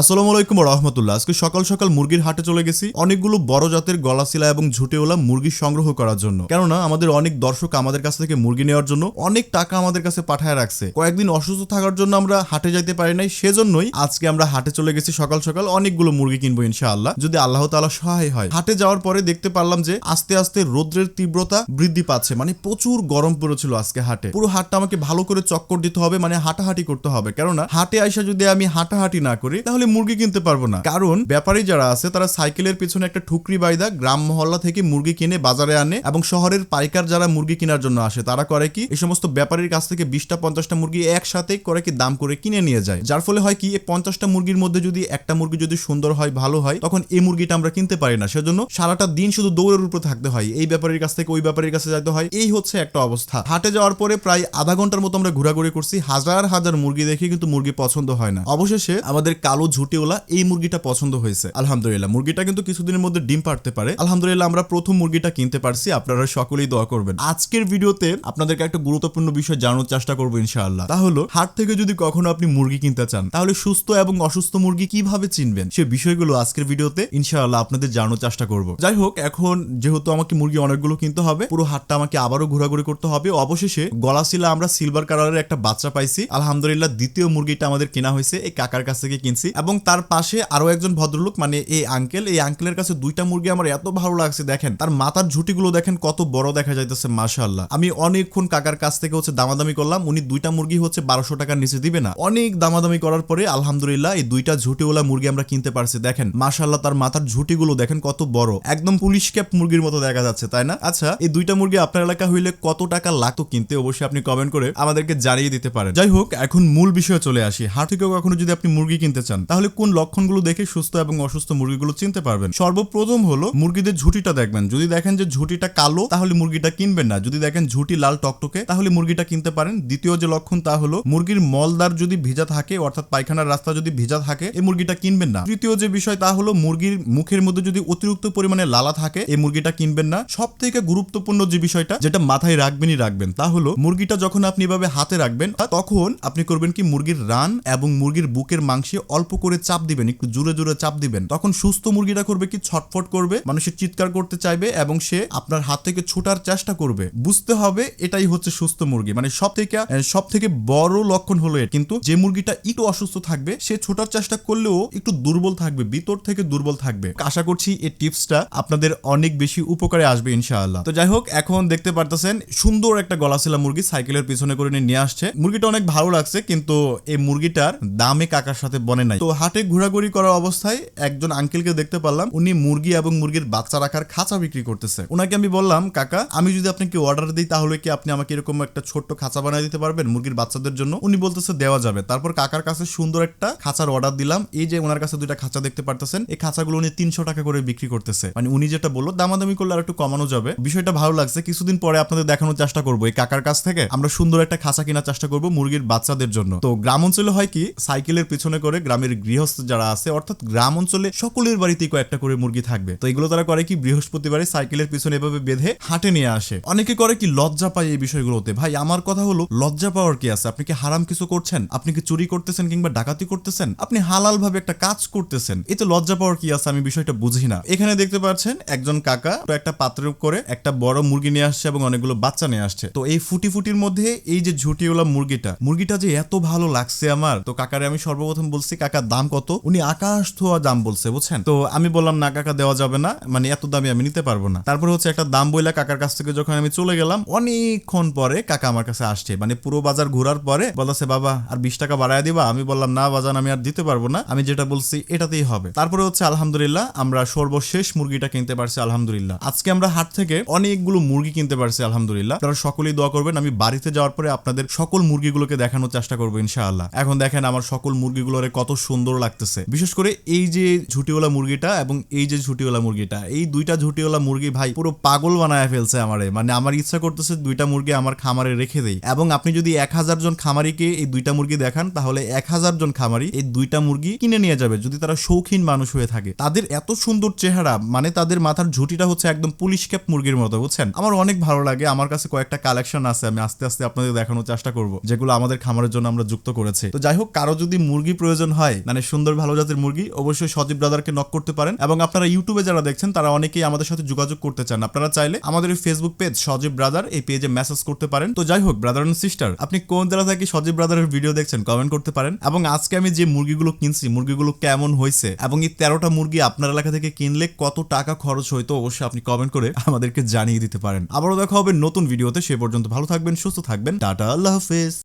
আসসালামু আলাইকুম রহমতুল্লাহ আজকে সকাল সকাল মুরগির হাটে চলে গেছি অনেকগুলো বড় জাতের গলাশিলা এবং ঝুটেওয়ালা মুরগি সংগ্রহ করার জন্য। কেননা আমাদের অনেক দর্শক আমাদের কাছ থেকে মুরগি নেওয়ার জন্য অনেক টাকা আমাদের কাছে পাঠায় রাখছে। কয়েকদিন অসুস্থ থাকার জন্য আমরা হাটে যাইতে পারি নাই, সেজন্যই আজকে আমরা হাটে চলে গেছি সকাল সকাল অনেকগুলো মুরগি কিনবো ইনশাআল্লাহ, যদি আল্লাহ তাআলা সহায় হয়। হাটে যাওয়ার পরে দেখতে পারলাম যে আস্তে আস্তে রোদ্রের তীব্রতা বৃদ্ধি পাচ্ছে মানে প্রচুর গরম পড়েছিল আজকে হাটে। পুরো হাটটা আমাকে ভালো করে চক্কর দিতে হবে মানে হাঁটাহাঁটি করতে হবে। কেননা হাটে আইসা যদি আমি হাঁটাহাঁটি না করি, তাহলে মুরগি কিনতে পারব না। কারণ ব্যাপারী যারা আছে, তারা সাইকেলের পিছনে একটা ঠুকরি বাইদা গ্রাম মহল্লা থেকে মুরগি কিনে বাজারে আনে এবং শহরের পাইকার যারা মুরগি কেনার জন্য আসে, তারা করে কি, এই সমস্ত ব্যাপারীর কাছ থেকে বিশটা, পঞ্চাশটা মুরগি একসাথে করে কি, দাম করে কিনে নিয়ে যায়। যার ফলে হয় কি, এই পঞ্চাশটা মুরগির মধ্যে যদি একটা মুরগি যদি সুন্দর হয়, ভালো হয়, তখন এই মুরগিটা আমরা কিনতে পারি না। সেজন্য সারাটা দিন শুধু দৌড়ের উপর থাকতে হয়। এই ব্যাপারীর কাছ থেকে, ওই ব্যাপারীর কাছে যেতে হয়। এই হচ্ছে একটা অবস্থা। হাটে যাওয়ার পরে প্রায় আধা ঘণ্টার মতো আমরা ঘোরাঘুরি করছি। হাজার হাজার মুরগি দেখে কিন্তু মুরগি পছন্দ হয় না। অবশেষে আমাদের কালো ঝুটিওলা এই মুরগিটা পছন্দ হয়েছে। আলহামদুলিল্লাহ, মুরগিটা কিন্তু কিছুদিনের মধ্যে ডিম পারতে পারে। আলহামদুলিল্লাহ, আমরা প্রথম মুরগিটা কিনতে পারছি, আপনারা সকলেই দোয়া করবেন। আজকের ভিডিওতে আপনাদেরকে একটা গুরুত্বপূর্ণ বিষয় জানানোর চেষ্টা করব ইনশাআল্লাহ। তা হলো, হাট থেকে যদি কখনো আপনি মুরগি কিনতে চান, তাহলে সুস্থ এবং অসুস্থ মুরগি কীভাবে চিনবেন? সে বিষয়গুলো আজকের ভিডিওতে ইনশাআল্লাহ আপনাদের জানানোর চেষ্টা করব। যাই হোক, এখন যেহেতু আমাকে মুরগি অনেকগুলো কিনতে হবে, পুরো হাটটা আমাকে আবারও ঘোরাঘুরি করতে হবে। অবশেষে গলাশিলা আমরা সিলভার কালারের একটা বাচ্চা পাইছি। আলহামদুলিল্লাহ, দ্বিতীয় মুরগিটা আমাদের কেনা হয়েছে, এই কাকার কাছ থেকে কিনছি। এবং তার পাশে আরও একজন ভদ্রলোক মানে এই আঙ্কেল এই আঙ্কেলের কাছে দুইটা মুরগি আমার এত ভালো লাগছে দেখেন। তার মাথার ঝুটিগুলো দেখেন কত বড় দেখা যাইতেছে, মাশাআল্লাহ। আমি অনেকক্ষণ কাকার কাছ থেকে হচ্ছে দামাদামি করলাম, উনি দুইটা মুরগি হচ্ছে বারোশো টাকার নিচে দিবে না। অনেক দামাদামি করার পরে আলহামদুলিল্লাহ এই দুইটা ঝুটিওয়ালা মুরগি আমরা কিনতে পারছি, দেখেন। মাশাআল্লাহ, তার মাথার ঝুটিগুলো দেখেন কত বড়। একদম পুলিশ ক্যাপ মুরগির মতো দেখা যাচ্ছে, তাই না? আচ্ছা এই দুইটা মুরগি আপনার এলাকা হইলে কত টাকা লাগতো কিনতে? অবশ্যই আপনি কমেন্ট করে আমাদেরকে জানিয়ে দিতে পারেন। যাই হোক, এখন মূল বিষয়ে চলে আসি। হাট থেকে কখনো যদি আপনি মুরগি কিনতে চান তাহলে কোন লক্ষণগুলো দেখে সুস্থ এবং অসুস্থ মুরগিগুলো চিনতে পারবেন? সর্বপ্রথম হলো, মুরগিদের ঝুটিটা দেখবেন। যদি দেখেন যে ঝুটিটা কালো, তাহলে মুরগিটা কিনবেন না। যদি দেখেন ঝুটি লাল টকটকে, তাহলে মুরগিটা কিনতে পারেন। দ্বিতীয় যে লক্ষণ তা হলো, মুরগির মলদার যদি ভিজা থাকে, অর্থাৎ পায়খানার রাস্তা যদি ভিজা থাকে, এই মুরগিটা কিনবেন না। তৃতীয় যে বিষয় তা হলো, মুরগির মুখের মধ্যে যদি অতিরিক্ত পরিমাণে লালা থাকে, এই মুরগিটা কিনবেন না। সব থেকে গুরুত্বপূর্ণ যে বিষয়টা, যেটা মাথায় রাখবেনই রাখবেন, তা হলো, মুরগিটা যখন আপনি এভাবে হাতে রাখবেন তখন আপনি করবেন কি, মুরগির রান এবং মুরগির বুকের মাংসে অল্প করে চাপ দিবেন, একটু জোরে জোরে চাপ দিবেন, তখন সুস্থ মুরগিটা করবে কি, ছটফট করবে মানুষের চিৎকার করতে চাইবে এবং সে আপনার হাত থেকে ছোটার চেষ্টা করবে। বুঝতে হবে এটাই হচ্ছে সুস্থ মুরগি মানে সব থেকে সব থেকে বড় লক্ষণ হলো কিন্তু যে মুরগিটা একটু অসুস্থ থাকবে, সে ছোটার চেষ্টা করলেও একটু দুর্বল থাকবে, ভিতর থেকে দুর্বল থাকবে। আশা করছি এই টিপসটা আপনাদের অনেক বেশি উপকারে আসবে, ইনশাআল্লাহ। তো যাই হোক, এখন দেখতে পারতেছেন, সুন্দর একটা গলাশিলা মুরগি সাইকেলের পিছনে করে নিয়ে আসছে। মুরগিটা অনেক ভালো লাগছে, কিন্তু এই মুরগিটার দামে কাকার সাথে বনে নাই। তো হাটে ঘোরাঘুরি করার অবস্থায় একজন আঙ্কেলকে দেখতে পারলাম। উনি মুরগি এবং মুরগির বাচ্চা রাখার খাঁচা বিক্রি করতেছে। ওনাকে আমি বললাম, কাকা, আমি যদি আপনাকে অর্ডার দিই তাহলে কি আপনি আমাকে এরকম একটা ছোট্ট খাঁচা বানিয়ে দিতে পারবেন মুরগির বাচ্চাদের জন্য? উনি বলতেছে, দেওয়া যাবে। তারপর কাকার কাছে সুন্দর একটা খাঁচার অর্ডার দিলাম। এই যে ওনার কাছে দুইটা খাঁচা দেখতে পারতেছেন, এই খাঁচাগুলো উনি তিনশো টাকা করে বিক্রি করতেছে। মানে উনি যেটা বলল, দামাদামি করলে আর একটু কমানো যাবে। বিষয়টা ভালো লাগছে, কিছুদিন পরে আপনাদের দেখানোর চেষ্টা করব। এই কাকার কাছ থেকে আমরা সুন্দর একটা খাঁচা কেনার চেষ্টা করব মুরগির বাচ্চাদের জন্য। তো গ্রাম অঞ্চলে হয় কি, সাইকেলের পিছনে করে গ্রামের গৃহস্থ যারা আছে, অর্থাৎ গ্রাম অঞ্চলে সকলের বাড়িতেই কয়েকটা করে মুরগি থাকবে। তো এগুলো তারা করে কি, বৃহস্পতিবারে সাইকেলের পিছনে এভাবে বেঁধে হাটে নিয়ে আসে। অনেকে করে কি, লজ্জা পায় এই বিষয়গুলোতে। ভাই, আমার কথা হলো, লজ্জা পাওয়ার কি আছে? আপনি কি হারাম কিছু করছেন? আপনি কি চুরি করতেছেন কিংবা ডাকাতি করতেছেন? আপনি হালাল ভাবে একটা কাজ করতেছেন। এতে লজ্জা পাওয়ার কি আছে? আমি বিষয়টা বুঝি না। এখানে দেখতে পাচ্ছেন, একজন কাকা একটা পাত্রের করে একটা বড় মুরগি নিয়ে আসছে এবং অনেকগুলো বাচ্চা নিয়ে আসছে। তো এই ফুটি ফুটির মধ্যে এই যে ঝুটিওয়ালা মুরগিটা মুরগিটা যে এত ভালো লাগছে আমার। তো কাকারে আমি সর্বপ্রথম বলছি কাকার দাম কত? উনি আকাশ থোয়া দাম বলছে, বুঝছেন? তো আমি বললাম, না কাকা, দেওয়া যাবে না। মানে এত দামে আমি নিতে পারব না। তারপর হচ্ছে একটা দাম বইলা কাকার কাছ থেকে যখন আমি চলে গেলাম, অনেকক্ষণ পরে কাকা আমার কাছে আসছে। মানে পুরো বাজার ঘোরার পরে বলছে বাবা, আর বিশ টাকা বাড়ায় দিবা? আমি বললাম, না বাজান, আমি আর দিতে পারব না। আমি যেটা বলছি, এটাতেই হবে। তারপরে হচ্ছে, আলহামদুলিল্লাহ, আমরা সর্বশেষ মুরগিটা কিনতে পারছি, আলহামদুলিল্লাহ। আজকে আমরা হাট থেকে অনেকগুলো মুরগি কিনতে পারছি, আলহামদুলিল্লাহ। তারা সকলেই দোয়া করবেন, আমি বাড়িতে যাওয়ার পরে আপনাদের সকল মুরগিগুলোকে দেখানোর চেষ্টা করব, ইনশাআল্লাহ। এখন দেখেন, আমার সকল মুরগিগুলোরে কত সুন্দর লাগতেছে। বিশেষ করে এই যে ঝুটিওয়ালা মুরগিটা এবং এই যে ঝুটিওয়ালা মুরগিটা, এই দুইটা ঝুটিওয়ালা মুরগি ভাই পুরো পাগল বানায় ফেলছে আমারে। মানে আমার ইচ্ছা করতেছে দুইটা মুরগি আমার খামারে রেখে দেই। এবং আপনি যদি এক হাজার জন খামারিকে এই দুইটা মুরগি দেখান, তাহলে এক হাজার জন খামারি এই দুইটা মুরগি কিনে নিয়ে যাবে। যদি তারা শৌখিন মানুষ হয়ে থাকে। তাদের এত সুন্দর চেহারা মানে তাদের মাথার ঝুটিটা হচ্ছে একদম পুলিশ ক্যাপ মুরগির মতো, বুঝছেন? আমার অনেক ভালো লাগে। আমার কাছে কয়েকটা কালেকশন আছে, আমি আস্তে আস্তে আপনাদের দেখানোর চেষ্টা করব, যেগুলো আমাদের খামারের জন্য আমরা যুক্ত করেছি। তো যাই হোক, কারও যদি মুরগি প্রয়োজন হয় মানে সুন্দর ভালো জাতের মুরগি, অবশ্যই সজীব ব্রাদারকে নক করতে পারেন। এবং আপনারা ইউটিউবে যারা দেখছেন, তারা অনেকেই আমাদের সাথে যোগাযোগ করতে চান। আপনারা চাইলে আমাদের ফেসবুক পেজ সজীব ব্রাদার এই পেজে মেসেজ করতে পারেন। তো যাই হোক ব্রাদার এন্ড সিস্টার আপনি কোন জেলা থেকে সজীব ব্রাদারের ভিডিও দেখছেন কমেন্ট করতে পারেন। এবং আজকে আমি যে মুরগিগুলো কিনছি, মুরগিগুলো কেমন হয়েছে এবং এই তেরোটা মুরগি আপনার এলাকা থেকে কিনলে কত টাকা খরচ হইতো অবশ্যই আপনি কমেন্ট করে আমাদেরকে জানিয়ে দিতে পারেন। আবারও দেখা হবে নতুন ভিডিওতে সে পর্যন্ত ভালো থাকবেন, সুস্থ থাকবেন। টাটা, আল্লাহ হাফেজ।